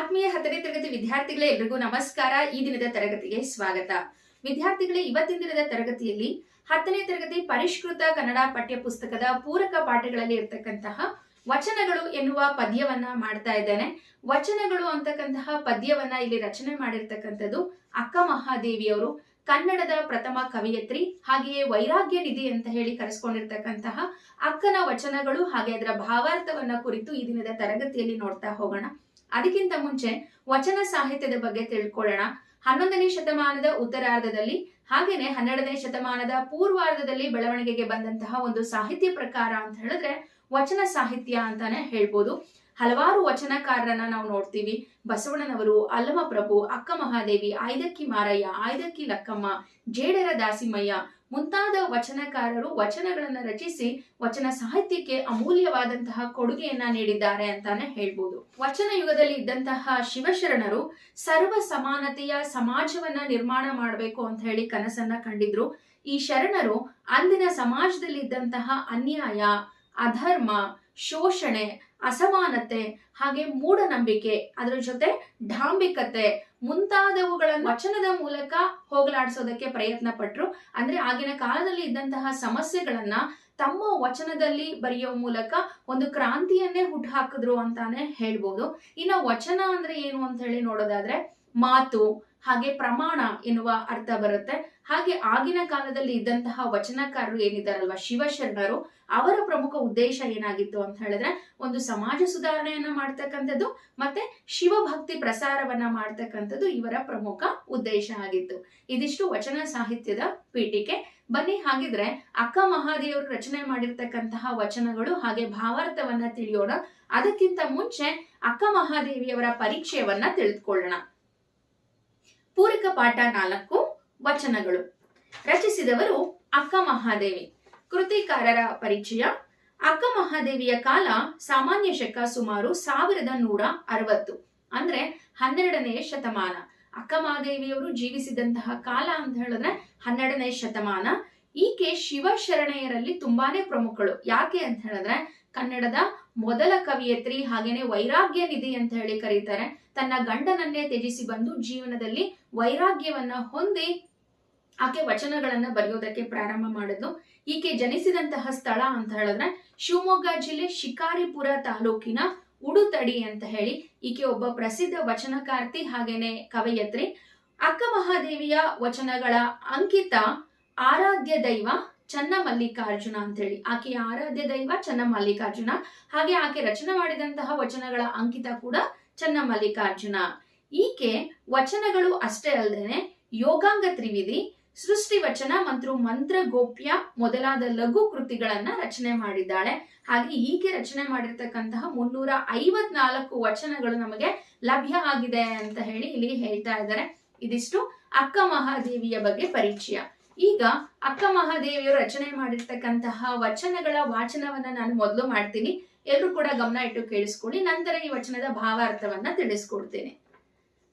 ಆತ್ಮೀಯ ಹತ್ತನೇ ತರಗತಿ ವಿದ್ಯಾರ್ಥಿಗಳೇ ಎಲ್ರಿಗೂ ನಮಸ್ಕಾರ. ಈ ದಿನದ ತರಗತಿಗೆ ಸ್ವಾಗತ. ವಿದ್ಯಾರ್ಥಿಗಳೇ, ಇವತ್ತಿನ ದಿನದ ತರಗತಿಯಲ್ಲಿ ಹತ್ತನೇ ತರಗತಿ ಪರಿಷ್ಕೃತ ಕನ್ನಡ ಪಠ್ಯ ಪುಸ್ತಕದ ಪೂರಕ ಪಾಠಗಳಲ್ಲಿ ಇರತಕ್ಕಂತಹ ವಚನಗಳು ಎನ್ನುವ ಪದ್ಯವನ್ನ ಮಾಡ್ತಾ ಇದ್ದೇನೆ. ವಚನಗಳು ಅಂತಕ್ಕಂತಹ ಪದ್ಯವನ್ನ ಇಲ್ಲಿ ರಚನೆ ಮಾಡಿರ್ತಕ್ಕಂಥದ್ದು ಅಕ್ಕ ಮಹಾದೇವಿಯವರು, ಕನ್ನಡದ ಪ್ರಥಮ ಕವಿಯತ್ರಿ, ಹಾಗೆಯೇ ವೈರಾಗ್ಯ ನಿಧಿ ಅಂತ ಹೇಳಿ ಕರೆಸ್ಕೊಂಡಿರ್ತಕ್ಕಂತಹ ಅಕ್ಕನ ವಚನಗಳು, ಹಾಗೆ ಅದರ ಭಾವಾರ್ಥವನ್ನ ಕುರಿತು ಈ ದಿನದ ತರಗತಿಯಲ್ಲಿ ನೋಡ್ತಾ ಹೋಗೋಣ. ಅದಕ್ಕಿಂತ ಮುಂಚೆ ವಚನ ಸಾಹಿತ್ಯದ ಬಗ್ಗೆ ತಿಳ್ಕೊಳ್ಳೋಣ. ಹನ್ನೊಂದನೇ ಶತಮಾನದ ಉತ್ತರಾರ್ಧದಲ್ಲಿ ಹಾಗೇನೆ ಹನ್ನೆರಡನೇ ಶತಮಾನದ ಪೂರ್ವಾರ್ಧದಲ್ಲಿ ಬೆಳವಣಿಗೆಗೆ ಬಂದಂತಹ ಒಂದು ಸಾಹಿತ್ಯ ಪ್ರಕಾರ ಅಂತ ಹೇಳಿದ್ರೆ ವಚನ ಸಾಹಿತ್ಯ ಅಂತಾನೆ ಹೇಳ್ಬೋದು. ಹಲವಾರು ವಚನಕಾರರನ್ನ ನಾವು ನೋಡ್ತೀವಿ. ಬಸವಣ್ಣನವರು, ಅಲ್ಲಮಪ್ರಭು ಅಕ್ಕ ಮಹಾದೇವಿ ಆಯ್ದಕ್ಕಿ ಮಾರಯ್ಯ, ಆಯ್ದಕ್ಕಿ ಲಕ್ಕಮ್ಮ ಜೇಡರ ದಾಸಿಮಯ್ಯ ಮುಂತಾದ ವಚನಕಾರರು ವಚನಗಳನ್ನ ರಚಿಸಿ ವಚನ ಸಾಹಿತ್ಯಕ್ಕೆ ಅಮೂಲ್ಯವಾದಂತಹ ಕೊಡುಗೆಯನ್ನ ನೀಡಿದ್ದಾರೆ ಅಂತಾನೆ ಹೇಳ್ಬೋದು. ವಚನ ಯುಗದಲ್ಲಿ ಇದ್ದಂತಹ ಶಿವಶರಣರು ಸರ್ವ ಸಮಾನತೆಯ ಸಮಾಜವನ್ನ ನಿರ್ಮಾಣ ಮಾಡಬೇಕು ಅಂತ ಹೇಳಿ ಕನಸನ್ನ ಕಂಡಿದ್ರು. ಈ ಶರಣರು ಅಂದಿನ ಸಮಾಜದಲ್ಲಿ ಇದ್ದಂತಹ ಅನ್ಯಾಯ, ಅಧರ್ಮ ಶೋಷಣೆ, ಅಸಮಾನತೆ, ಹಾಗೆ ಮೂಢನಂಬಿಕೆ, ಅದರ ಜೊತೆ ಢಾಂಬಿಕತೆ ಮುಂತಾದವುಗಳನ್ನು ವಚನದ ಮೂಲಕ ಹೋಗಲಾಡಿಸೋದಕ್ಕೆ ಪ್ರಯತ್ನ ಪಟ್ರು. ಅಂದ್ರೆ ಆಗಿನ ಕಾಲದಲ್ಲಿ ಇದ್ದಂತಹ ಸಮಸ್ಯೆಗಳನ್ನ ತಮ್ಮ ವಚನದಲ್ಲಿ ಬರೆಯುವ ಮೂಲಕ ಒಂದು ಕ್ರಾಂತಿಯನ್ನೇ ಹುಟ್ಟುಹಾಕಿದ್ರು ಅಂತಾನೆ ಹೇಳ್ಬೋದು. ಇನ್ನು ವಚನ ಅಂದ್ರೆ ಏನು ಅಂತ ಹೇಳಿ ನೋಡೋದಾದ್ರೆ ಮಾತು, ಹಾಗೆ ಪ್ರಮಾಣ ಎನ್ನುವ ಅರ್ಥ ಬರುತ್ತೆ. ಹಾಗೆ ಆಗಿನ ಕಾಲದಲ್ಲಿ ಇದ್ದಂತಹ ವಚನಕಾರರು ಏನಿದ್ದಾರಲ್ವಾ, ಶಿವಶರಣರು, ಅವರ ಪ್ರಮುಖ ಉದ್ದೇಶ ಏನಾಗಿತ್ತು ಅಂತ ಹೇಳಿದ್ರೆ, ಒಂದು ಸಮಾಜ ಸುಧಾರಣೆಯನ್ನ ಮಾಡ್ತಕ್ಕಂಥದ್ದು ಮತ್ತೆ ಶಿವಭಕ್ತಿ ಪ್ರಸಾರವನ್ನ ಮಾಡ್ತಕ್ಕಂಥದ್ದು ಇವರ ಪ್ರಮುಖ ಉದ್ದೇಶ ಆಗಿತ್ತು. ಇದಿಷ್ಟು ವಚನ ಸಾಹಿತ್ಯದ ಪೀಠಿಕೆ. ಬನ್ನಿ, ಹಾಗಿದ್ರೆ ಅಕ್ಕ ಮಹಾದೇವರು ರಚನೆ ಮಾಡಿರ್ತಕ್ಕಂತಹ ವಚನಗಳು ಹಾಗೆ ಭಾವಾರ್ಥವನ್ನ ತಿಳಿಯೋಣ. ಅದಕ್ಕಿಂತ ಮುಂಚೆ ಅಕ್ಕ ಮಹಾದೇವಿಯವರ ಪರಿಚಯವನ್ನ ತಿಳಿದುಕೊಳ್ಳೋಣ. ಪೂರಕ ಪಾಠ ನಾಲ್ಕು. ವಚನಗಳು. ರಚಿಸಿದವರು ಅಕ್ಕ ಮಹಾದೇವಿ. ಕೃತಿಕಾರರ ಪರಿಚಯ. ಅಕ್ಕ ಮಹಾದೇವಿಯ ಕಾಲ ಸಾಮಾನ್ಯ ಶಕ ಸುಮಾರು ಸಾವಿರದ ನೂರ ಅರವತ್ತು. ಅಂದ್ರೆ ಹನ್ನೆರಡನೆಯ ಶತಮಾನ. ಅಕ್ಕ ಮಹಾದೇವಿಯವರು ಜೀವಿಸಿದಂತಹ ಕಾಲ ಅಂತ ಹೇಳಿದ್ರೆ ಹನ್ನೆರಡನೇ ಶತಮಾನ. ಈಕೆ ಶಿವಶರಣೆಯರಲ್ಲಿ ತುಂಬಾನೇ ಪ್ರಮುಖಳು. ಯಾಕೆ ಅಂತ ಹೇಳಿದ್ರೆ ಕನ್ನಡದ ಮೊದಲ ಕವಿಯತ್ರಿ ಹಾಗೇನೆ ವೈರಾಗ್ಯ ನಿಧಿ ಅಂತ ಹೇಳಿ ಕರೀತಾರೆ. ತನ್ನ ಗಂಡನನ್ನೇ ತ್ಯಜಿಸಿ ಬಂದು ಜೀವನದಲ್ಲಿ ವೈರಾಗ್ಯವನ್ನ ಹೊಂದಿ ಆಕೆ ವಚನಗಳನ್ನ ಬರೆಯೋದಕ್ಕೆ ಪ್ರಾರಂಭ ಮಾಡಿದ್ಲು. ಈಕೆ ಜನಿಸಿದಂತಹ ಸ್ಥಳ ಅಂತ ಹೇಳಿದ್ರೆ ಶಿವಮೊಗ್ಗ ಜಿಲ್ಲೆ ಶಿಕಾರಿಪುರ ತಾಲೂಕಿನ ಉಡುತಡಿ ಅಂತ ಹೇಳಿ ಈಕೆ ಒಬ್ಬ ಪ್ರಸಿದ್ಧ ವಚನಕಾರ್ತಿ ಹಾಗೇನೆ ಕವಯತ್ರಿ. ಅಕ್ಕ ಮಹಾದೇವಿಯ ವಚನಗಳ ಅಂಕಿತ ಆರಾಧ್ಯ ದೈವ ಚನ್ನ ಮಲ್ಲಿಕಾರ್ಜುನ ಅಂತ ಹೇಳಿ ಆಕೆಯ ಆರಾಧ್ಯ ದೈವ ಚನ್ನ ಮಲ್ಲಿಕಾರ್ಜುನ ಹಾಗೆ ಆಕೆ ರಚನೆ ಮಾಡಿದಂತಹ ವಚನಗಳ ಅಂಕಿತ ಕೂಡ ಚನ್ನ ಮಲ್ಲಿಕಾರ್ಜುನ ಈಕೆ ವಚನಗಳು ಅಷ್ಟೇ ಅಲ್ಲದೇನೆ ಯೋಗಾಂಗ ತ್ರಿವಿಧಿ, ಸೃಷ್ಟಿ ವಚನ ಮತ್ತು ಮಂತ್ರ ಗೋಪ್ಯ ಮೊದಲಾದ ಲಘು ಕೃತಿಗಳನ್ನ ರಚನೆ ಮಾಡಿದ್ದಾಳೆ. ಹಾಗೆ ಈಕೆ ರಚನೆ ಮಾಡಿರ್ತಕ್ಕಂತಹ ಮುನ್ನೂರ ಐವತ್ನಾಲ್ಕು ವಚನಗಳು ನಮಗೆ ಲಭ್ಯ ಆಗಿದೆ ಅಂತ ಹೇಳಿ ಇಲ್ಲಿ ಹೇಳ್ತಾ ಇದ್ದಾರೆ. ಇದಿಷ್ಟು ಅಕ್ಕ ಮಹಾದೇವಿಯ ಬಗ್ಗೆ ಪರಿಚಯ. ಈಗ ಅಕ್ಕ ಮಹಾದೇವಿಯರು ರಚನೆ ಮಾಡಿರ್ತಕ್ಕಂತಹ ವಚನಗಳ ವಾಚನವನ್ನ ನಾನು ಮೊದಲು ಮಾಡ್ತೀನಿ. ಎಲ್ಲರೂ ಕೂಡ ಗಮನ ಇಟ್ಟು ಕೇಳಿಸ್ಕೊಳ್ಳಿ. ನಂತರ ಈ ವಚನದ ಭಾವಾರ್ಥವನ್ನ ತಿಳಿಸ್ಕೊಡ್ತೇನೆ.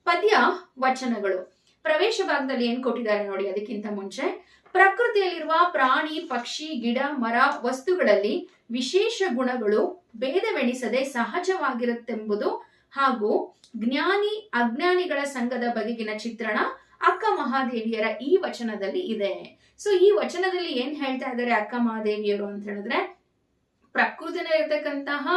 ಪದ್ಯ ವಚನಗಳು. ಪ್ರವೇಶ ಭಾಗದಲ್ಲಿ ಏನ್ ಕೊಟ್ಟಿದ್ದಾರೆ ನೋಡಿ ಅದಕ್ಕಿಂತ ಮುಂಚೆ. ಪ್ರಕೃತಿಯಲ್ಲಿರುವ ಪ್ರಾಣಿ, ಪಕ್ಷಿ, ಗಿಡ, ಮರ ವಸ್ತುಗಳಲ್ಲಿ ವಿಶೇಷ ಗುಣಗಳು ಭೇದವೆಣಿಸದೆ ಸಹಜವಾಗಿರುತ್ತೆಂಬುದು ಹಾಗೂ ಜ್ಞಾನಿ, ಅಜ್ಞಾನಿಗಳ ಸಂಘದ ಬಗೆಗಿನ ಚಿತ್ರಣ ಅಕ್ಕ ಮಹಾದೇವಿಯರ ಈ ವಚನದಲ್ಲಿ ಇದೆ. ಸೊ ಈ ವಚನದಲ್ಲಿ ಏನ್ ಹೇಳ್ತಾ ಇದ್ದಾರೆ ಅಕ್ಕ ಮಹಾದೇವಿಯರು ಅಂತ ಹೇಳಿದ್ರೆ ಪ್ರಕೃತಿನಲ್ಲಿರ್ತಕ್ಕಂತಹ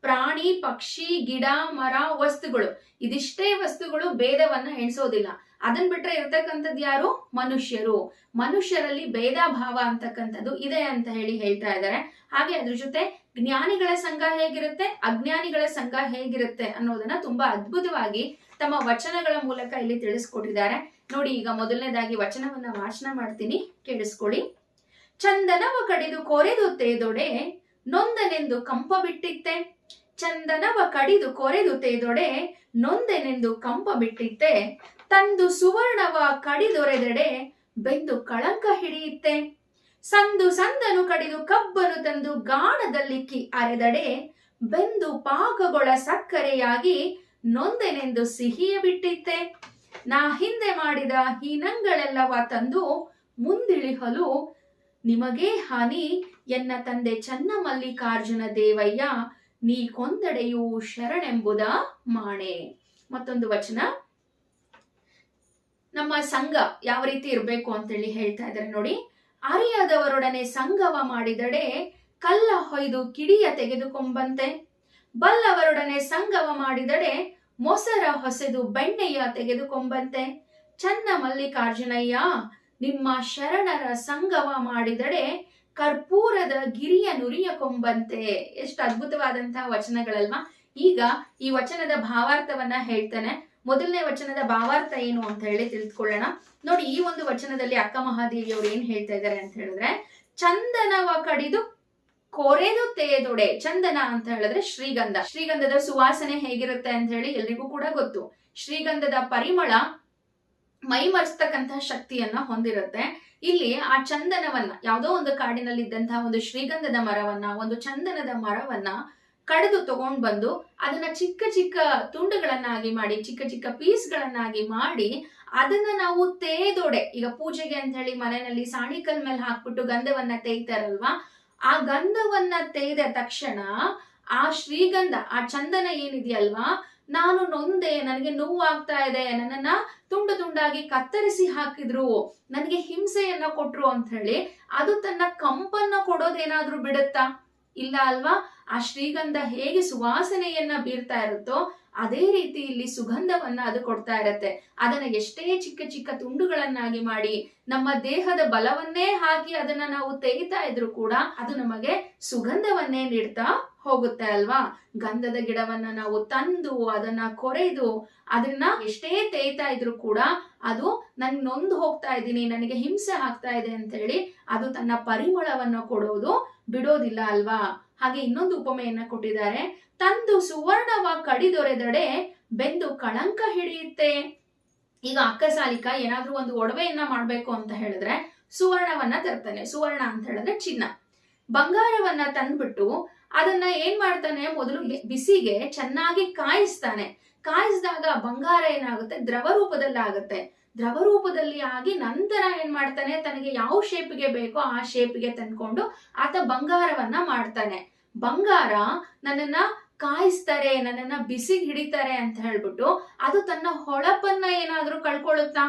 ಪ್ರಾಣಿ, ಪಕ್ಷಿ, ಗಿಡ, ಮರ, ವಸ್ತುಗಳು, ಇದಿಷ್ಟೇ ವಸ್ತುಗಳು ಭೇದವನ್ನ ಎಣಿಸೋದಿಲ್ಲ. ಅದನ್ ಬಿಟ್ರೆ ಇರ್ತಕ್ಕಂಥದ್ದು ಯಾರು? ಮನುಷ್ಯರು. ಮನುಷ್ಯರಲ್ಲಿ ಭೇದ ಭಾವ ಅಂತಕ್ಕಂಥದ್ದು ಇದೆ ಅಂತ ಹೇಳಿ ಹೇಳ್ತಾ ಇದ್ದಾರೆ. ಹಾಗೆ ಅದ್ರ ಜೊತೆ ಜ್ಞಾನಿಗಳ ಸಂಘ ಹೇಗಿರುತ್ತೆ? ಅಜ್ಞಾನಿಗಳ ಸಂಘ ಹೇಗಿರುತ್ತೆ ಅನ್ನೋದನ್ನ ತುಂಬಾ ಅದ್ಭುತವಾಗಿ ತಮ್ಮ ವಚನಗಳ ಮೂಲಕ ಇಲ್ಲಿ ತಿಳಿಸ್ಕೊಟ್ಟಿದ್ದಾರೆ. ನೋಡಿ, ಈಗ ಮೊದಲನೇದಾಗಿ ವಚನವನ್ನ ವಾಚನ ಮಾಡ್ತೀನಿ. ಕೇಳಿಸ್ಕೊಳ್ಳಿ. ಚಂದನವ ಕಡಿದು ಕೊರೆದು ತೇದೊಡೆ, ನೊಂದನೆಂದು ಕಂಪ ಬಿಟ್ಟಿತ್ತೆ. ಚಂದನವ ಕಡಿದು ಕೊರೆದು ತೇದೊಡೆ, ನೊಂದನೆಂದು ಕಂಪ ಬಿಟ್ಟಿತ್ತೆ. ತಂದು ಸುವರ್ಣವ ಕಡಿದೊರೆದೆಡೆ, ಬೆಂದು ಕಳಂಕ ಹಿಡಿಯುತ್ತೆ. ಸಂದು ಸಂದನು ಕಡಿದು ಕಬ್ಬನು ತಂದು ಗಾಣದಲ್ಲಿಕ್ಕಿ ಅರೆದಡೆ, ಬೆಂದು ಪಾಕಗೊಳ ಸಕ್ಕರೆಯಾಗಿ ನೊಂದೆನೆಂದು ಸಿಹಿಯ ಬಿಟ್ಟಿತ್ತೆ. ನಾ ಹಿಂದೆ ಮಾಡಿದ ಹೀನಂಗಳೆಲ್ಲವ ತಂದು ಮುಂದಿಳಿಹಲು ನಿಮಗೇ ಹಾನಿ ಎನ್ನ ತಂದೆ ಚನ್ನ ಮಲ್ಲಿಕಾರ್ಜುನ ದೇವಯ್ಯ, ನೀ ಕೊಂದಡೆಯು ಶರಣೆಂಬುದ ಮಾಣೆ. ಮತ್ತೊಂದು ವಚನ. ನಮ್ಮ ಸಂಘ ಯಾವ ರೀತಿ ಇರಬೇಕು ಅಂತೇಳಿ ಹೇಳ್ತಾ ಇದ್ದಾರೆ ನೋಡಿ. ಅರಿಯದವರೊಡನೆ ಸಂಘವ ಮಾಡಿದಡೆ ಕಲ್ಲ ಹೊಯ್ದು ಕಿಡಿಯ ತೆಗೆದುಕೊಂಬಂತೆ. ಬಲ್ಲವರೊಡನೆ ಸಂಗವ ಮಾಡಿದಡೆ ಮೊಸರ ಹೊಸೆದು ಬೆಣ್ಣೆಯ ತೆಗೆದುಕೊಂಬಂತೆ. ಚನ್ನ ಮಲ್ಲಿಕಾರ್ಜುನಯ್ಯ, ನಿಮ್ಮ ಶರಣರ ಸಂಗವ ಮಾಡಿದಡೆ ಕರ್ಪೂರದ ಗಿರಿಯ ನುರಿಯ ಕೊಂಬಂತೆ ಎಷ್ಟು ಅದ್ಭುತವಾದಂತಹ ವಚನಗಳಲ್ವಾ. ಈಗ ಈ ವಚನದ ಭಾವಾರ್ಥವನ್ನ ಹೇಳ್ತಾನೆ. ಮೊದಲನೇ ವಚನದ ಭಾವಾರ್ಥ ಏನು ಅಂತ ಹೇಳಿ ತಿಳಿದುಕೊಳ್ಳೋಣ. ನೋಡಿ, ಈ ಒಂದು ವಚನದಲ್ಲಿ ಅಕ್ಕ ಮಹಾದೇವಿ ಅವರು ಏನ್ ಹೇಳ್ತಾ ಇದ್ದಾರೆ ಅಂತ ಹೇಳಿದ್ರೆ, ಚಂದನವ ಕಡಿದು ಕೊರೆದು ತೇದೊಡೆ ಚಂದನ ಅಂತ ಹೇಳಿದ್ರೆ ಶ್ರೀಗಂಧ. ಶ್ರೀಗಂಧದ ಸುವಾಸನೆ ಹೇಗಿರುತ್ತೆ ಅಂತ ಹೇಳಿ ಎಲ್ರಿಗೂ ಕೂಡ ಗೊತ್ತು. ಶ್ರೀಗಂಧದ ಪರಿಮಳ ಮೈ ಮೈಮರೆಸ್ತಕ್ಕಂತಹ ಶಕ್ತಿಯನ್ನ ಹೊಂದಿರುತ್ತೆ. ಇಲ್ಲಿ ಆ ಚಂದನವನ್ನ, ಯಾವುದೋ ಒಂದು ಕಾಡಿನಲ್ಲಿ ಇದ್ದಂತಹ ಒಂದು ಶ್ರೀಗಂಧದ ಮರವನ್ನ, ಒಂದು ಚಂದನದ ಮರವನ್ನ ಕಡಿದು ತಗೊಂಡ್ ಬಂದು ಅದನ್ನ ಚಿಕ್ಕ ಚಿಕ್ಕ ತುಂಡುಗಳನ್ನಾಗಿ ಮಾಡಿ, ಚಿಕ್ಕ ಚಿಕ್ಕ ಪೀಸ್ಗಳನ್ನಾಗಿ ಮಾಡಿ ಅದನ್ನ ನಾವು ತೇದೊಡೆ ಈಗ ಪೂಜೆಗೆ ಅಂತ ಹೇಳಿ ಮನೆಯಲ್ಲಿ ಸಾಣಿಕಲ್ ಮೇಲೆ ಹಾಕ್ಬಿಟ್ಟು ಗಂಧವನ್ನ ತೇಯ್ತಾರಲ್ವಾ ಆ ಗಂಧವನ್ನ ತೆಗೆದ ತಕ್ಷಣ ಆ ಶ್ರೀಗಂಧ, ಆ ಚಂದನ ಏನಿದೆಯಲ್ವಾ, ನಾನು ನೊಂದೆ, ನನಗೆ ನೋವಾಗ್ತಾ ಇದೆ, ನನ್ನನ್ನ ತುಂಡು ತುಂಡಾಗಿ ಕತ್ತರಿಸಿ ಹಾಕಿದ್ರು, ನನಗೆ ಹಿಂಸೆಯನ್ನ ಕೊಟ್ರು ಅಂತ ಹೇಳಿ ಅದು ತನ್ನ ಕಂಪನ್ನ ಕೊಡೋದೇನಾದ್ರೂ ಬಿಡುತ್ತಾ? ಇಲ್ಲ ಅಲ್ವಾ? ಆ ಶ್ರೀಗಂಧ ಹೇಗೆ ಸುವಾಸನೆಯನ್ನ ಬೀರ್ತಾ ಇರುತ್ತೋ ಅದೇ ರೀತಿ ಇಲ್ಲಿ ಸುಗಂಧವನ್ನ ಅದು ಕೊಡ್ತಾ ಇರತ್ತೆ. ಅದನ್ನ ಎಷ್ಟೇ ಚಿಕ್ಕ ಚಿಕ್ಕ ತುಂಡುಗಳನ್ನಾಗಿ ಮಾಡಿ ನಮ್ಮ ದೇಹದ ಬಲವನ್ನೇ ಹಾಕಿ ಅದನ್ನ ನಾವು ತೆಗಿತಾ ಇದ್ರು ಕೂಡ ಅದು ನಮಗೆ ಸುಗಂಧವನ್ನೇ ನೀಡ್ತಾ ಹೋಗುತ್ತೆ ಅಲ್ವಾ? ಗಂಧದ ಗಿಡವನ್ನ ನಾವು ತಂದು ಅದನ್ನ ಕೊರೆದು ಅದನ್ನ ಎಷ್ಟೇ ತೇಯ್ತಾ ಇದ್ರು ಕೂಡ ಅದು ನನ್ ನೊಂದು ಹೋಗ್ತಾ ಇದ್ದೀನಿ, ನನಗೆ ಹಿಂಸೆ ಆಗ್ತಾ ಇದೆ ಅಂತ ಹೇಳಿ ಅದು ತನ್ನ ಪರಿಮಳವನ್ನ ಕೊಡೋದು ಬಿಡೋದಿಲ್ಲ ಅಲ್ವಾ? ಹಾಗೆ ಇನ್ನೊಂದು ಉಪಮೆಯನ್ನ ಕೊಟ್ಟಿದ್ದಾರೆ. ತಂದು ಸುವರ್ಣವ ಕಡಿದೊರೆದಡೆ ಬೆಂದು ಕಳಂಕ ಹಿಡಿಯುತ್ತೆ. ಈಗ ಅಕ್ಕ ಸಾಲಿಕ ಏನಾದ್ರೂ ಒಂದು ಒಡವೆಯನ್ನ ಮಾಡ್ಬೇಕು ಅಂತ ಹೇಳಿದ್ರೆ ಸುವರ್ಣವನ್ನ ತರ್ತಾನೆ. ಸುವರ್ಣ ಅಂತ ಹೇಳಿದ್ರೆ ಚಿನ್ನ. ಬಂಗಾರವನ್ನ ತಂದ್ಬಿಟ್ಟು ಅದನ್ನ ಏನ್ ಮಾಡ್ತಾನೆ? ಮೊದಲು ಬಿಸಿಗೆ ಚೆನ್ನಾಗಿ ಕಾಯಿಸ್ತಾನೆ. ಕಾಯಿಸಿದಾಗ ಬಂಗಾರ ಏನಾಗುತ್ತೆ? ದ್ರವ ರೂಪದಲ್ಲಿ ಆಗುತ್ತೆ ದ್ರವ ರೂಪದಲ್ಲಿ ಆಗಿ ನಂತರ ಏನ್ ಮಾಡ್ತಾನೆ? ತನಗೆ ಯಾವ ಶೇಪ್ಗೆ ಬೇಕೋ ಆ ಶೇಪ್ಗೆ ತಂದ್ಕೊಂಡು ಆತ ಬಂಗಾರವನ್ನ ಮಾಡ್ತಾನೆ. ಬಂಗಾರ ನನ್ನನ್ನ ಕಾಯಿಸ್ತಾರೆ, ನನ್ನನ್ನ ಬಿಸಿಗೆ ಹಿಡಿತಾರೆ ಅಂತ ಹೇಳ್ಬಿಟ್ಟು ಅದು ತನ್ನ ಹೊಳಪನ್ನ ಏನಾದ್ರೂ ಕಳ್ಕೊಳ್ಳುತ್ತಾ?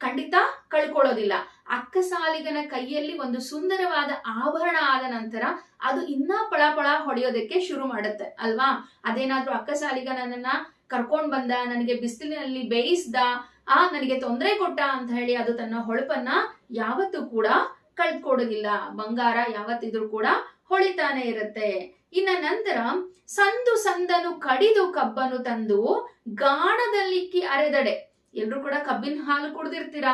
ಖಂಡಿತ ಕಳ್ಕೊಳ್ಳೋದಿಲ್ಲ. ಅಕ್ಕಸಾಲಿಗನ ಕೈಯಲ್ಲಿ ಒಂದು ಸುಂದರವಾದ ಆಭರಣ ಆದ ನಂತರ ಅದು ಇನ್ನ ಪಳಪಳ ಹೊಡೆಯೋದಕ್ಕೆ ಶುರು ಮಾಡುತ್ತೆ, ಅಲ್ವಾ? ಅದೇನಾದ್ರೂ ಅಕ್ಕಸಾಲಿಗ ನನ್ನನ್ನ ಕರ್ಕೊಂಡ್ ಬಂದ, ನನಗೆ ಬಿಸಿಲಿನಲ್ಲಿ ಬೇಯಿಸ್ದ ಆ ನನಗೆ ತೊಂದರೆ ಕೊಟ್ಟ ಅಂತ ಹೇಳಿ ಅದು ತನ್ನ ಹೊಳಪನ್ನ ಯಾವತ್ತೂ ಕೂಡ ಕಳ್ಕೊಡೋದಿಲ್ಲ. ಬಂಗಾರ ಯಾವತ್ತಿದ್ರು ಕೂಡ ಹೊಳಿತಾನೆ ಇರುತ್ತೆ. ಇನ್ನ ನಂತರ ಸಂದು ಸಂದನು ಕಡಿದು ಕಬ್ಬನು ತಂದು ಗಾಣದಲ್ಲಿಕ್ಕಿ ಅರೆದಡೆ. ಎಲ್ರು ಕೂಡ ಕಬ್ಬಿನ ಹಾಲು ಕುಡ್ದಿರ್ತೀರ?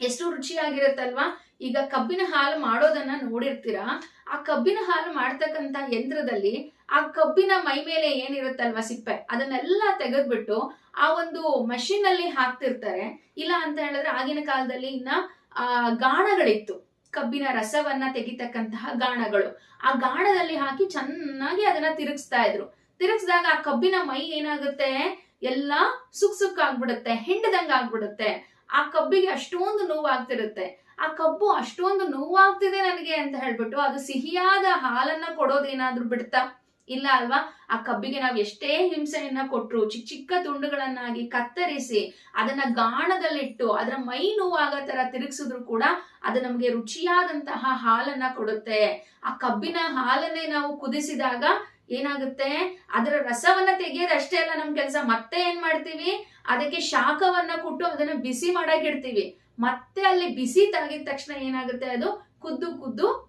ಎಷ್ಟು ರುಚಿಯಾಗಿರುತ್ತಲ್ವಾ? ಈಗ ಕಬ್ಬಿನ ಹಾಲು ಮಾಡೋದನ್ನ ನೋಡಿರ್ತೀರಾ? ಆ ಕಬ್ಬಿನ ಹಾಲು ಮಾಡ್ತಕ್ಕಂತ ಯಂತ್ರದಲ್ಲಿ ಆ ಕಬ್ಬಿನ ಮೈ ಮೇಲೆ ಏನಿರುತ್ತಲ್ವಾ ಸಿಪ್ಪೆ? ಅದನ್ನೆಲ್ಲ ತೆಗೆದ್ಬಿಟ್ಟು ಆ ಒಂದು ಮಷಿನ್ ಅಲ್ಲಿ ಹಾಕ್ತಿರ್ತಾರೆ. ಇಲ್ಲ ಅಂತ ಹೇಳಿದ್ರೆ ಆಗಿನ ಕಾಲದಲ್ಲಿ ಇನ್ನ, ಆ, ಗಾಣಗಳಿತ್ತು. ಕಬ್ಬಿನ ರಸವನ್ನ ತೆಗಿತಕ್ಕಂತಹ ಗಾಣಗಳು. ಆ ಗಾಣದಲ್ಲಿ ಹಾಕಿ ಚೆನ್ನಾಗಿ ಅದನ್ನ ತಿರುಗಿಸ್ತಾ ಇದ್ರು. ತಿರುಗಿಸಿದಾಗ ಆ ಕಬ್ಬಿನ ಮೈ ಏನಾಗುತ್ತೆ? ಎಲ್ಲ ಸುಕ್ ಸುಕ್ ಆಗ್ಬಿಡುತ್ತೆ, ಹಿಂಡದಂಗ ಆಗ್ಬಿಡುತ್ತೆ. ಆ ಕಬ್ಬಿಗೆ ಅಷ್ಟೊಂದು ನೋವಾಗ್ತಿರುತ್ತೆ. ಆ ಕಬ್ಬು ಅಷ್ಟೊಂದು ನೋವಾಗ್ತಿದೆ ನನಗೆ ಅಂತ ಹೇಳ್ಬಿಟ್ಟು ಅದು ಸಿಹಿಯಾದ ಹಾಲನ್ನ ಕೊಡೋದೇನಾದ್ರೂ ಬಿಡ್ತಾ? ಇಲ್ಲ ಅಲ್ವಾ? ಆ ಕಬ್ಬಿಗೆ ನಾವು ಎಷ್ಟೇ ಹಿಂಸೆಯನ್ನ ಕೊಟ್ಟರು ಚಿಕ್ಕ ಚಿಕ್ಕ ತುಂಡುಗಳನ್ನಾಗಿ ಕತ್ತರಿಸಿ, ಅದನ್ನ ಗಾಣದಲ್ಲಿಟ್ಟು, ಅದರ ಮೈ ನೋವಾಗೋ ತರ ತಿರುಗಿಸಿದ್ರು ಕೂಡ ಅದು ನಮಗೆ ರುಚಿಯಾದಂತಹ ಹಾಲನ್ನ ಕೊಡುತ್ತೆ. ಆ ಕಬ್ಬಿನ ಹಾಲನ್ನೇ ನಾವು ಕುದಿಸಿದಾಗ ಏನಾಗುತ್ತೆ? ಅದರ ರಸವನ್ನ ತೆಗೆಯೋದಷ್ಟೇ ಅಲ್ಲ ನಮ್ ಕೆಲಸ. ಮತ್ತೆ ಏನ್ ಮಾಡ್ತೀವಿ? ಅದಕ್ಕೆ ಶಾಖವನ್ನ ಕೊಟ್ಟು ಅದನ್ನ ಬಿಸಿ ಮಾಡಕ್ ಮತ್ತೆ ಅಲ್ಲಿ ಬಿಸಿ ತಾಗಿದ ತಕ್ಷಣ ಏನಾಗುತ್ತೆ ಅದು? ಕುದ್ದು ಕುದ್ದು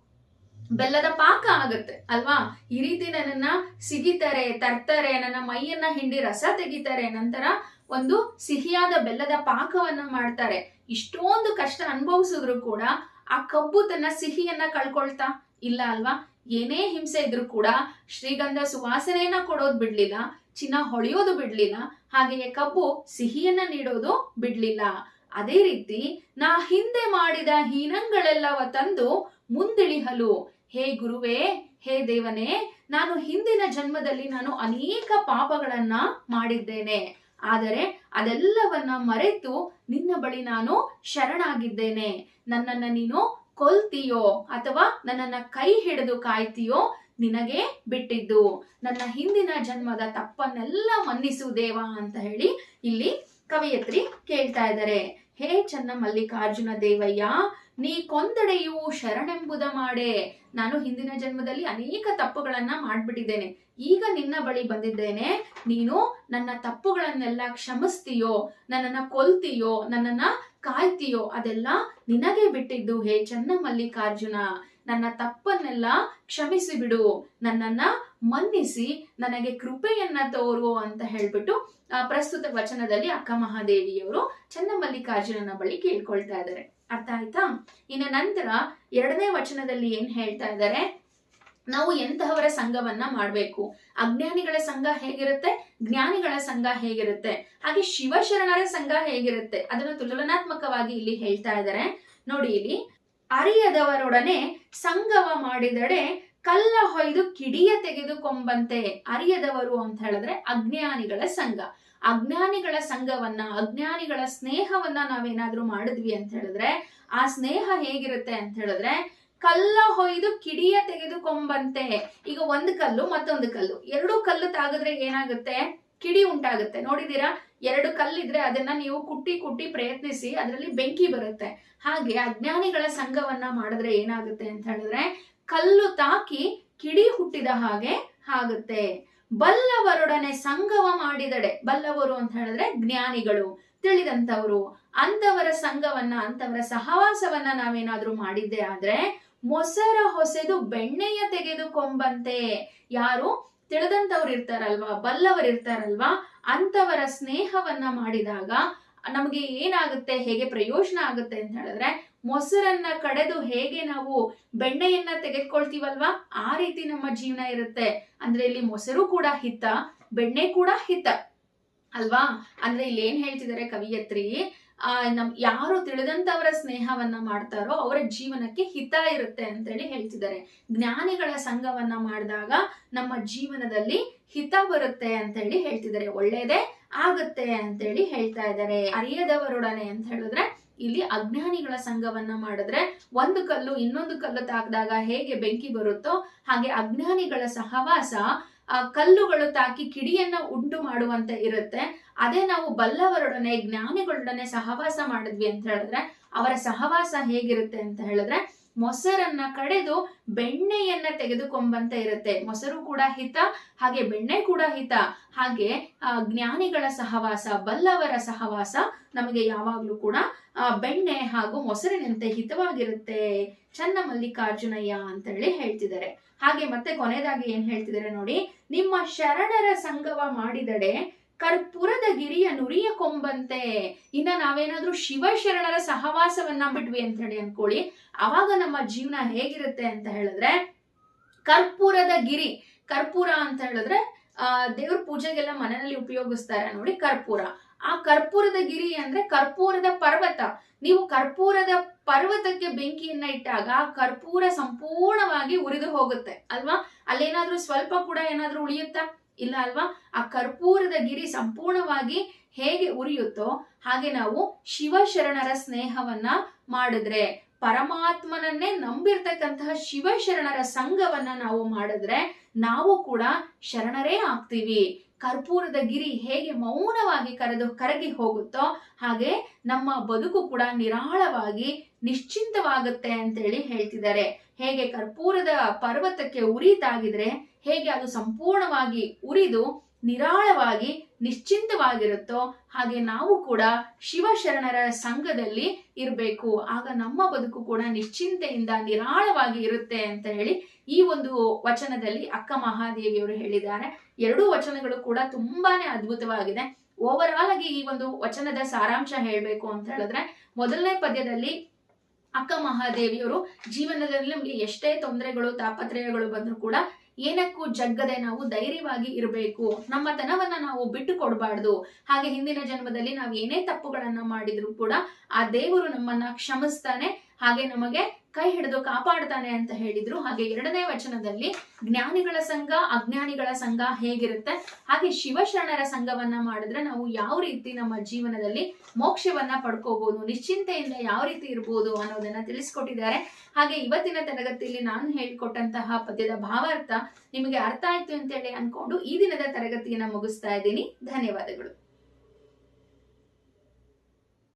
ಬೆಲ್ಲದ ಪಾಕ ಆಗುತ್ತೆ, ಅಲ್ವಾ? ಈ ರೀತಿ ನನ್ನನ್ನ ಸಿಗಿತಾರೆ, ತರ್ತಾರೆ, ನನ್ನ ಮೈಯನ್ನ ಹಿಂಡಿ ರಸ ತೆಗಿತಾರೆ, ನಂತರ ಒಂದು ಸಿಹಿಯಾದ ಬೆಲ್ಲದ ಪಾಕವನ್ನ ಮಾಡ್ತಾರೆ. ಇಷ್ಟೊಂದು ಕಷ್ಟ ಅನುಭವಿಸಿದ್ರು ಕೂಡ ಆ ಕಬ್ಬು ತನ್ನ ಸಿಹಿಯನ್ನ ಕಳ್ಕೊಳ್ತಾ ಇಲ್ಲ, ಅಲ್ವಾ? ಏನೇ ಹಿಂಸೆ ಇದ್ರೂ ಕೂಡ ಶ್ರೀಗಂಧ ಸುವಾಸನೆಯನ್ನ ಕೊಡೋದು ಬಿಡ್ಲಿಲ್ಲ, ಚಿನ್ನ ಹೊಳೆಯೋದು ಬಿಡ್ಲಿಲ್ಲ, ಹಾಗೆಯೇ ಕಬ್ಬು ಸಿಹಿಯನ್ನ ನೀಡೋದು ಬಿಡ್ಲಿಲ್ಲ. ಅದೇ ರೀತಿ ನಾ ಹಿಂದೆ ಮಾಡಿದ ಹೀನಂಗಳೆಲ್ಲವ ತಂದು ಮುಂದಿಳಿಹಲು. ಹೇ ಗುರುವೇ, ಹೇ ದೇವನೇ, ನಾನು ಹಿಂದಿನ ಜನ್ಮದಲ್ಲಿ ನಾನು ಅನೇಕ ಪಾಪಗಳನ್ನ ಮಾಡಿದ್ದೇನೆ. ಆದರೆ ಅದೆಲ್ಲವನ್ನ ಮರೆತು ನಿನ್ನ ಬಳಿ ನಾನು ಶರಣಾಗಿದ್ದೇನೆ. ನನ್ನನ್ನ ನೀನು ಕೊಲ್ತೀಯೋ ಅಥವಾ ನನ್ನನ್ನ ಕೈ ಹಿಡಿದು ಕಾಯ್ತೀಯೋ ನಿನಗೆ ಬಿಟ್ಟಿದ್ದು. ನನ್ನ ಹಿಂದಿನ ಜನ್ಮದ ತಪ್ಪನ್ನೆಲ್ಲ ಮನ್ನಿಸು ದೇವ ಅಂತ ಹೇಳಿ ಇಲ್ಲಿ ಕವಯತ್ರಿ ಕೇಳ್ತಾ ಇದ್ದಾರೆ. ಹೇ ಚನ್ನ ಮಲ್ಲಿಕಾರ್ಜುನ ದೇವಯ್ಯ ನೀ ಕೊಂದಡೆಯು ಶರಣೆಂಬುದ ಮಾಡೆ. ನಾನು ಹಿಂದಿನ ಜನ್ಮದಲ್ಲಿ ಅನೇಕ ತಪ್ಪುಗಳನ್ನ ಮಾಡ್ಬಿಟ್ಟಿದ್ದೇನೆ. ಈಗ ನಿನ್ನ ಬಳಿ ಬಂದಿದ್ದೇನೆ. ನೀನು ನನ್ನ ತಪ್ಪುಗಳನ್ನೆಲ್ಲ ಕ್ಷಮಿಸ್ತೀಯೋ, ನನ್ನನ್ನ ಕೊಲ್ತೀಯೋ, ನನ್ನನ್ನ ಕಾಯ್ತೀಯೋ, ಅದೆಲ್ಲ ನಿನಗೆ ಬಿಟ್ಟಿದ್ದು ಹೇ ಚನ್ನ ಮಲ್ಲಿಕಾರ್ಜುನ ನನ್ನ ತಪ್ಪನ್ನೆಲ್ಲ ಕ್ಷಮಿಸಿ ಬಿಡು ನನ್ನನ್ನ ಮನ್ನಿಸಿ, ನನಗೆ ಕೃಪೆಯನ್ನ ತೋರು ಅಂತ ಹೇಳ್ಬಿಟ್ಟು ಪ್ರಸ್ತುತ ವಚನದಲ್ಲಿ ಅಕ್ಕ ಮಹಾದೇವಿಯವರು ಚನ್ನಮಲ್ಲಿಕಾರ್ಜುನನ ಬಳಿ ಕೇಳ್ಕೊಳ್ತಾ ಇದ್ದಾರೆ. ಅರ್ಥ ಆಯ್ತಾ? ಇನ್ನು ನಂತರ ಎರಡನೇ ವಚನದಲ್ಲಿ ಏನ್ ಹೇಳ್ತಾ ಇದ್ದಾರೆ? ನಾವು ಎಂತಹವರ ಸಂಘವನ್ನ ಮಾಡ್ಬೇಕು? ಅಜ್ಞಾನಿಗಳ ಸಂಘ ಹೇಗಿರುತ್ತೆ? ಜ್ಞಾನಿಗಳ ಸಂಘ ಹೇಗಿರುತ್ತೆ? ಹಾಗೆ ಶಿವಶರಣರ ಸಂಘ ಹೇಗಿರುತ್ತೆ? ಅದನ್ನು ತುಲನಾತ್ಮಕವಾಗಿ ಇಲ್ಲಿ ಹೇಳ್ತಾ ಇದ್ದಾರೆ. ನೋಡಿ ಇಲ್ಲಿ, ಅರಿಯದವರೊಡನೆ ಸಂಗವ ಮಾಡಿದಡೆ ಕಲ್ಲ ಹೊಯ್ದು ಕಿಡಿಯ ತೆಗೆದುಕೊಂಬಂತೆ. ಅರಿಯದವರು ಅಂತ ಹೇಳಿದ್ರೆ ಅಜ್ಞಾನಿಗಳ ಸಂಘ. ಅಜ್ಞಾನಿಗಳ ಸಂಘವನ್ನ, ಅಜ್ಞಾನಿಗಳ ಸ್ನೇಹವನ್ನ ನಾವೇನಾದ್ರೂ ಮಾಡಿದ್ವಿ ಅಂತ ಹೇಳಿದ್ರೆ, ಆ ಸ್ನೇಹ ಹೇಗಿರುತ್ತೆ ಅಂತ ಹೇಳಿದ್ರೆ, ಕಲ್ಲ ಹೊಯ್ದು ಕಿಡಿಯ ತೆಗೆದುಕೊಂಬಂತೆ. ಈಗ ಒಂದು ಕಲ್ಲು, ಮತ್ತೊಂದು ಕಲ್ಲು. ಎರಡು ಕಲ್ಲು ತಾಗಿದ್ರೆ ಏನಾಗುತ್ತೆ? ಕಿಡಿ ಉಂಟಾಗುತ್ತೆ. ನೋಡಿದೀರಾ ಎರಡು ಕಲ್ಲಿದ್ರೆ ಅದನ್ನ ನೀವು ಕುಟ್ಟಿ ಕುಟ್ಟಿ ಪ್ರಯತ್ನಿಸಿ ಅದರಲ್ಲಿ ಬೆಂಕಿ ಬರುತ್ತೆ. ಹಾಗೆ ಅಜ್ಞಾನಿಗಳ ಸಂಘವನ್ನ ಮಾಡಿದ್ರೆ ಏನಾಗುತ್ತೆ ಅಂತ ಹೇಳಿದ್ರೆ, ಕಲ್ಲು ತಾಕಿ ಕಿಡಿ ಹುಟ್ಟಿದ ಹಾಗೆ ಆಗುತ್ತೆ. ಬಲ್ಲವರೊಡನೆ ಸಂಗವ ಮಾಡಿದಡೆ. ಬಲ್ಲವರು ಅಂತ ಹೇಳಿದ್ರೆ ಜ್ಞಾನಿಗಳು. ತಿಳಿದಂತವರು ಅಂತವರ ಸಂಘವನ್ನ ಅಂತವರ ಸಹವಾಸವನ್ನ ನಾವೇನಾದ್ರೂ ಮಾಡಿದ್ದೆ ಆದ್ರೆ ಮೊಸರ ಹೊಸೆದು ಬೆಣ್ಣೆಯ ತೆಗೆದುಕೊಂಬಂತೆ. ಯಾರು? ತಿಳಿದಂಥವ್ರು ಇರ್ತಾರಲ್ವಾ? ಬಲ್ಲವರು ಇರ್ತಾರಲ್ವಾ? ಅಂತವರ ಸ್ನೇಹವನ್ನ ಮಾಡಿದಾಗ ನಮಗೆ ಏನಾಗುತ್ತೆ? ಹೇಗೆ ಪ್ರಯೋಜನ ಆಗುತ್ತೆ ಅಂತ ಹೇಳಿದ್ರೆ ಮೊಸರನ್ನ ಕಡೆದು ಹೇಗೆ ನಾವು ಬೆಣ್ಣೆಯನ್ನ ತೆಗೆದುಕೊಳ್ತೀವಲ್ವಾ? ಆ ರೀತಿ ನಮ್ಮ ಜೀವನ ಇರುತ್ತೆ. ಅಂದ್ರೆ ಇಲ್ಲಿ ಮೊಸರು ಕೂಡ ಹಿತ, ಬೆಣ್ಣೆ ಕೂಡ ಹಿತ. ಅಲ್ವಾ? ಅಂದ್ರೆ ಇಲ್ಲಿ ಏನ್ ಹೇಳ್ತಿದ್ದಾರೆ ಕವಿಯತ್ರಿ? ಆ, ನಮ್ ಯಾರು ತಿಳಿದಂತವರ ಸ್ನೇಹವನ್ನ ಮಾಡ್ತಾರೋ ಅವರ ಜೀವನಕ್ಕೆ ಹಿತ ಇರುತ್ತೆ ಅಂತೇಳಿ ಹೇಳ್ತಿದ್ದಾರೆ. ಜ್ಞಾನಿಗಳ ಸಂಘವನ್ನ ಮಾಡಿದಾಗ ನಮ್ಮ ಜೀವನದಲ್ಲಿ ಹಿತ ಬರುತ್ತೆ ಅಂತ ಹೇಳಿ ಹೇಳ್ತಿದ್ದಾರೆ. ಒಳ್ಳೇದೇ ಆಗುತ್ತೆ ಅಂತೇಳಿ ಹೇಳ್ತಾ ಇದ್ದಾರೆ. ಅರಿಯದವರೊಡನೆ ಅಂತ ಹೇಳಿದ್ರೆ ಇಲ್ಲಿ ಅಜ್ಞಾನಿಗಳ ಸಂಘವನ್ನ ಮಾಡಿದ್ರೆ ಒಂದು ಕಲ್ಲು ಇನ್ನೊಂದು ಕಲ್ಲು ತಾಕಿದಾಗ ಹೇಗೆ ಬೆಂಕಿ ಬರುತ್ತೋ ಹಾಗೆ ಅಜ್ಞಾನಿಗಳ ಸಹವಾಸ, ಆ, ಕಲ್ಲುಗಳು ತಾಕಿ ಕಿಡಿಯನ್ನ ಉಂಟು ಮಾಡುವಂತೆ ಇರುತ್ತೆ. ಅದೇ ನಾವು ಬಲ್ಲವರೊಡನೆ, ಜ್ಞಾನಿಗಳೊಡನೆ ಸಹವಾಸ ಮಾಡಿದ್ವಿ ಅಂತ ಹೇಳಿದ್ರೆ ಅವರ ಸಹವಾಸ ಹೇಗಿರುತ್ತೆ ಅಂತ ಹೇಳಿದ್ರೆ ಮೊಸರನ್ನ ಕಡೆದು ಬೆಣ್ಣೆಯನ್ನ ತೆಗೆದುಕೊಂಬಂತ ಇರುತ್ತೆ. ಮೊಸರು ಕೂಡ ಹಿತ, ಹಾಗೆ ಬೆಣ್ಣೆ ಕೂಡ ಹಿತ. ಹಾಗೆ ಜ್ಞಾನಿಗಳ ಸಹವಾಸ, ಬಲ್ಲವರ ಸಹವಾಸ ನಮಗೆ ಯಾವಾಗ್ಲೂ ಕೂಡ ಬೆಣ್ಣೆ ಹಾಗೂ ಮೊಸರಿನಂತೆ ಹಿತವಾಗಿರುತ್ತೆ. ಚನ್ನ ಮಲ್ಲಿಕಾರ್ಜುನಯ್ಯ ಅಂತ ಹೇಳಿ ಹೇಳ್ತಿದ್ದಾರೆ. ಹಾಗೆ ಮತ್ತೆ ಕೊನೆಯದಾಗಿ ಏನ್ ಹೇಳ್ತಿದ್ದಾರೆ ನೋಡಿ, ನಿಮ್ಮ ಶರಣರ ಸಂಗವ ಮಾಡಿದಡೆ ಕರ್ಪೂರದ ಗಿರಿಯ ನುರಿಯ ಕೊಂಬಂತೆ. ಇನ್ನ ನಾವೇನಾದ್ರೂ ಶಿವಶರಣರ ಸಹವಾಸವನ್ನ ಬಿಟ್ವಿ ಅಂತ ಹೇಳಿ ಅನ್ಕೊಳ್ಳಿ. ಅವಾಗ ನಮ್ಮ ಜೀವನ ಹೇಗಿರುತ್ತೆ ಅಂತ ಹೇಳಿದ್ರೆ, ಕರ್ಪೂರದ ಗಿರಿ, ಕರ್ಪೂರ ಅಂತ ಹೇಳಿದ್ರೆ, ಆ, ದೇವ್ರ ಪೂಜೆಗೆಲ್ಲ ಮನೆಯಲ್ಲಿ ಉಪಯೋಗಿಸ್ತಾರೆ ನೋಡಿ ಕರ್ಪೂರ. ಆ ಕರ್ಪೂರದ ಗಿರಿ ಅಂದ್ರೆ ಕರ್ಪೂರದ ಪರ್ವತ. ನೀವು ಕರ್ಪೂರದ ಪರ್ವತಕ್ಕೆ ಬೆಂಕಿಯನ್ನ ಇಟ್ಟಾಗ ಕರ್ಪೂರ ಸಂಪೂರ್ಣವಾಗಿ ಉರಿದು ಹೋಗುತ್ತೆ. ಅಲ್ವಾ? ಅಲ್ಲೇನಾದ್ರೂ ಸ್ವಲ್ಪ ಕೂಡ ಏನಾದ್ರೂ ಉಳಿಯುತ್ತಾ? ಇಲ್ಲ ಅಲ್ವಾ? ಆ ಕರ್ಪೂರದ ಗಿರಿ ಸಂಪೂರ್ಣವಾಗಿ ಹೇಗೆ ಉರಿಯುತ್ತೋ ಹಾಗೆ ನಾವು ಶಿವಶರಣರ ಸ್ನೇಹವನ್ನ ಮಾಡಿದ್ರೆ, ಪರಮಾತ್ಮನನ್ನೇ ನಂಬಿರ್ತಕ್ಕಂತಹ ಶಿವಶರಣರ ಸಂಘವನ್ನ ನಾವು ಮಾಡಿದ್ರೆ, ನಾವು ಕೂಡ ಶರಣರೇ ಆಗ್ತೀವಿ. ಕರ್ಪೂರದ ಗಿರಿ ಹೇಗೆ ಮೌನವಾಗಿ ಕರೆದು, ಕರಗಿ ಹೋಗುತ್ತೋ ಹಾಗೆ ನಮ್ಮ ಬದುಕು ಕೂಡ ನಿರಾಳವಾಗಿ ನಿಶ್ಚಿಂತವಾಗುತ್ತೆ ಅಂತೇಳಿ ಹೇಳ್ತಿದ್ದಾರೆ. ಹೇಗೆ ಕರ್ಪೂರದ ಪರ್ವತಕ್ಕೆ ಉರಿ ತಾಗಿದ್ರೆ ಹೇಗೆ ಅದು ಸಂಪೂರ್ಣವಾಗಿ ಉರಿದು ನಿರಾಳವಾಗಿ ನಿಶ್ಚಿಂತವಾಗಿರುತ್ತೋ ಹಾಗೆ ನಾವು ಕೂಡ ಶಿವಶರಣರ ಸಂಘದಲ್ಲಿ ಇರಬೇಕು. ಆಗ ನಮ್ಮ ಬದುಕು ಕೂಡ ನಿಶ್ಚಿಂತೆಯಿಂದ ನಿರಾಳವಾಗಿ ಇರುತ್ತೆ ಅಂತ ಹೇಳಿ ಈ ಒಂದು ವಚನದಲ್ಲಿ ಅಕ್ಕ ಮಹಾದೇವಿಯವರು ಹೇಳಿದ್ದಾರೆ. ಎರಡೂ ವಚನಗಳು ಕೂಡ ತುಂಬಾನೇ ಅದ್ಭುತವಾಗಿದೆ. ಓವರ್ ಆಲ್ ಆಗಿ ಈ ಒಂದು ವಚನದ ಸಾರಾಂಶ ಹೇಳಬೇಕು ಅಂತ ಹೇಳಿದ್ರೆ, ಮೊದಲನೇ ಪದ್ಯದಲ್ಲಿ ಅಕ್ಕ ಮಹಾದೇವಿಯವರು ಜೀವನದಲ್ಲಿ ನಮ್ಗೆ ಎಷ್ಟೇ ತೊಂದರೆಗಳು, ತಾಪತ್ರಯಗಳು ಬಂದರೂ ಕೂಡ ಏನಕ್ಕೂ ಜಗ್ಗದೆ ನಾವು ಧೈರ್ಯವಾಗಿ ಇರಬೇಕು. ನಮ್ಮ ತನವನ್ನ ನಾವು ಬಿಟ್ಟು ಕೊಡಬಾರ್ದು. ಹಾಗೆ ಹಿಂದಿನ ಜನ್ಮದಲ್ಲಿ ನಾವು ಏನೇ ತಪ್ಪುಗಳನ್ನ ಮಾಡಿದ್ರು ಕೂಡ ಆ ದೇವರು ನಮ್ಮನ್ನ ಕ್ಷಮಿಸ್ತಾನೆ. ಹಾಗೆ ನಮಗೆ ಕೈ ಹಿಡಿದು ಕಾಪಾಡ್ತಾನೆ ಅಂತ ಹೇಳಿದ್ರು. ಹಾಗೆ ಎರಡನೇ ವಚನದಲ್ಲಿ ಜ್ಞಾನಿಗಳ ಸಂಘ, ಅಜ್ಞಾನಿಗಳ ಸಂಘ ಹೇಗಿರುತ್ತೆ? ಹಾಗೆ ಶಿವಶರಣರ ಸಂಘವನ್ನ ಮಾಡಿದ್ರೆ ನಾವು ಯಾವ ರೀತಿ ನಮ್ಮ ಜೀವನದಲ್ಲಿ ಮೋಕ್ಷವನ್ನ ಪಡ್ಕೋಬಹುದು ನಿಶ್ಚಿಂತೆಯಿಂದ ಯಾವ ರೀತಿ ಇರ್ಬೋದು ಅನ್ನೋದನ್ನ ತಿಳಿಸ್ಕೊಟ್ಟಿದ್ದಾರೆ. ಹಾಗೆ ಇವತ್ತಿನ ತರಗತಿಯಲ್ಲಿ ನಾನು ಹೇಳಿಕೊಟ್ಟಂತಹ ಪದ್ಯದ ಭಾವಾರ್ಥ ನಿಮಗೆ ಅರ್ಥ ಆಯ್ತು ಅಂತೇಳಿ ಅನ್ಕೊಂಡು ಈ ದಿನದ ತರಗತಿಯನ್ನ ಮುಗಿಸ್ತಾ ಇದ್ದೀನಿ. ಧನ್ಯವಾದಗಳು.